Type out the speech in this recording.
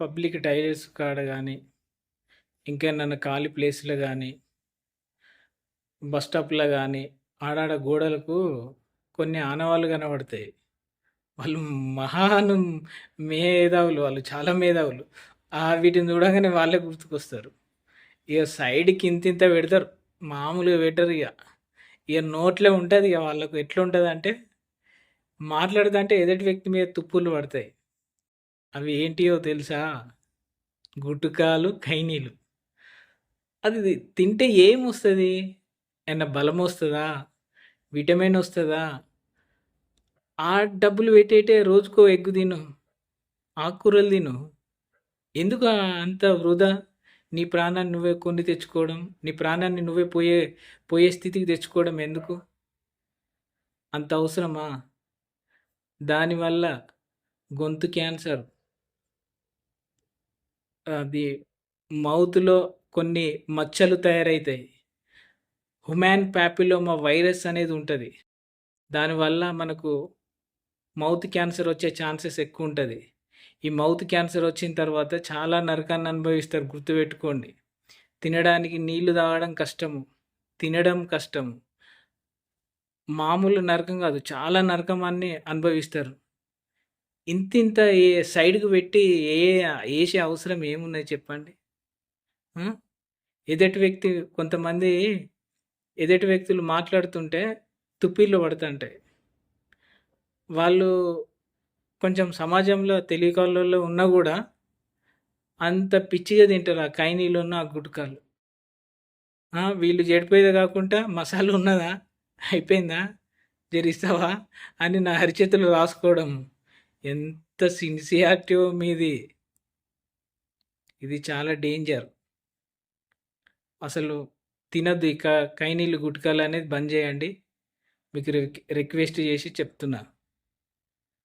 Public toilets కాడ కానీ ఇంకా నన్ను ఖాళీ ప్లేస్‌లో కానీ బస్ స్టాప్‌లో కానీ ఆడాడ గోడలకు కొన్ని ఆనవాళ్ళు కనబడతాయి. వాళ్ళు మహాను మేధావులు. వాళ్ళు చాలా మేధావులు. వీటిని చూడగానే వాళ్ళే గుర్తుకొస్తారు. ఇక సైడ్‌కి ఇంత పెడతారు. మామూలుగా పెట్టరు ఇక ఇక నోట్లో ఇక వాళ్ళకు ఎట్లుంటుంది అంటే మాట్లాడుతుంటే ఎదుటి వ్యక్తి మీద తుప్పులు పడతాయి. అవి ఏంటియో తెలుసా? గుటుకాలు ఖైనీలు. అది తింటే ఏమొస్తది? ఏమన్నా వస్తుందా విటమిన్ వస్తుందా ఆ డబ్బులు పెట్టేటే రోజుకో ఎగ్గు తిను. ఆకుకూరలు తిను. ఎందుకు అంత వృధా? నీ ప్రాణాన్ని నువ్వే కొని తెచ్చుకోవడం, నీ ప్రాణాన్ని నువ్వే పోయే పోయే స్థితికి తెచ్చుకోవడం ఎందుకు? అంత అవసరమా? దానివల్ల గొంతు క్యాన్సర్ అది మౌత్‌లో కొన్ని మచ్చలు తయారవుతాయి హ్యూమన్ ప్యాపిలోమా వైరస్ అనేది ఉంటుంది దానివల్ల మనకు మౌత్ క్యాన్సర్ వచ్చే ఛాన్సెస్ ఎక్కువ ఉంటుంది ఈ మౌత్ క్యాన్సర్ వచ్చిన తర్వాత చాలా నరకాన్ని అనుభవిస్తారు గుర్తుపెట్టుకోండి. తినడానికి నీళ్ళు తాగడం కష్టము. తినడం కష్టము. మామూలు నరకం కాదు. చాలా నరకం అన్ని అనుభవిస్తారు. ఇంతింత ఏ సైడ్‌కి పెట్టి ఏ ఏసే అవసరం ఏమున్నది చెప్పండి? ఆ! ఎదుటి వ్యక్తి కొంతమంది ఎదుటి వ్యక్తులు మాట్లాడుతుంటే తుప్పీళ్ళు పడుతుంటాయి. వాళ్ళు కొంచెం సమాజంలో తెలివికల్లోళ్ళు ఉన్నా గూడా అంత పిచ్చిగా తింటారు ఆ ఖైనీలును, ఆ గుట్కాలు. ఆ! వీళ్ళు చెడిపోయేదే కాకుండా మసాలా ఉన్నదా? అయిపోయిందా? జర ఇస్తావా? అని నా అరిచేతులు రాసుకోవడం. ఎంత సిన్సియారిటీయో మీది. ఇది చాలా డేంజర్. అసలు తినద్దు ఇక కైనీళ్ళు గుట్కాలు అనేది బంద్ చేయండి. మీకు రిక్ రిక్వెస్ట్ చేసి చెప్తున్నా.